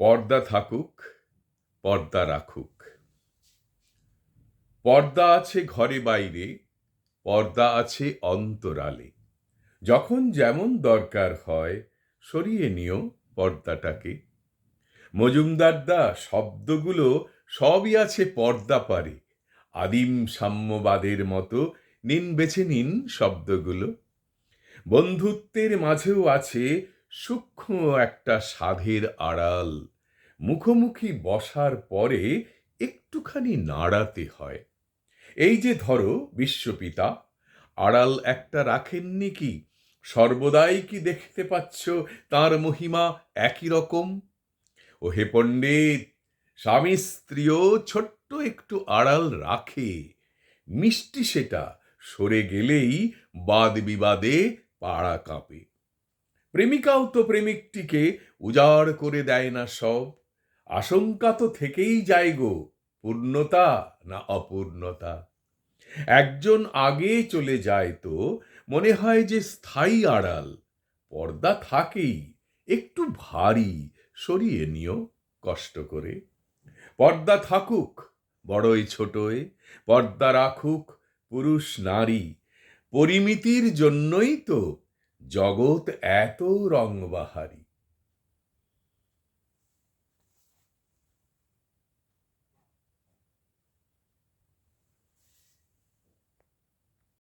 পর্দা থাকুক, পর্দা রাখুক। পর্দা আছে ঘরে বাইরে, পর্দা আছে অন্তরালে। যখন যেমন দরকার হয়, সরিয়ে নিও পর্দাটাকে। মজুমদারদা শব্দগুলো সবই আছে পর্দা পারে। আদিম সাম্যবাদের মতো নিন, বেছে নিন শব্দগুলো। বন্ধুত্বের মাঝেও আছে সূক্ষ্ম একটা সাধের আড়াল। মুখোমুখি বসার পরে একটুখানি নাড়াতে হয়। এই যে ধরো, বিশ্বপিতা, আড়াল একটা রাখেননি কি? সর্বদাই কি দেখতে পাচ্ছ তার মহিমা একই রকম? ও হে পণ্ডিত, স্বামী স্ত্রীও ছোট্ট একটু আড়াল রাখে। মিষ্টি সেটা সরে গেলেই বাদ বিবাদে পাড়া কাঁপে। প্রেমিকাও তো প্রেমিকটিকে উজাড় করে দেয় না সব। আশঙ্কা তো থেকেই যায় গো, পূর্ণতা না অপূর্ণতা। একজন আগে চলে যায় তো, মনে হয় যে স্থায়ী আড়াল। পর্দা থাকেই, একটু ভারী, সরিয়ে নিও কষ্ট করে। পর্দা থাকুক, বড়ই ছোটই, পর্দা রাখুক পুরুষ নারী, পরিমিতির জন্যই তো জগৎ এত রংবাহারি